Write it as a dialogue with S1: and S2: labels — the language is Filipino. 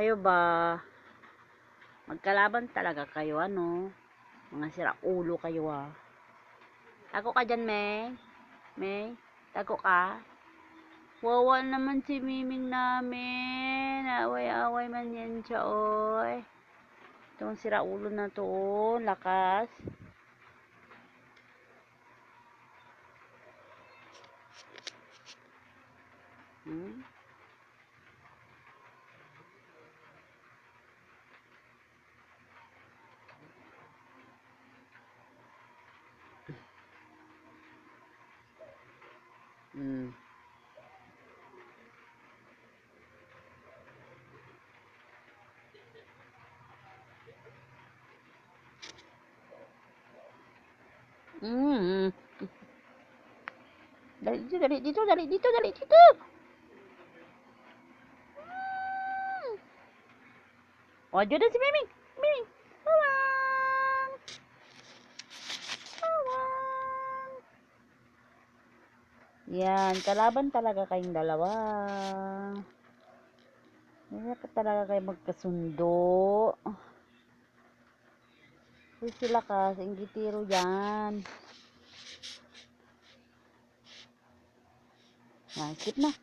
S1: Kayo ba? Magkalaban talaga kayo, ano? Mga sira ulo kayo, ah. Tago ka dyan, May. May, tago ka. Wawa naman si Miming namin. Away-away man yan siya, oy. Itong sira ulo na to, oh. Lakas. Hmm? Hmm. Hmm. Dari situ, dari situ, dari situ, dari situ. Hmm. Oh, jodoh si Miming. Miming. Yan, kalaban talaga kayong dalawa. Ka talaga kayo magkasundo. Kasi sila ka, sa inggitiro yan. Yan, skip na.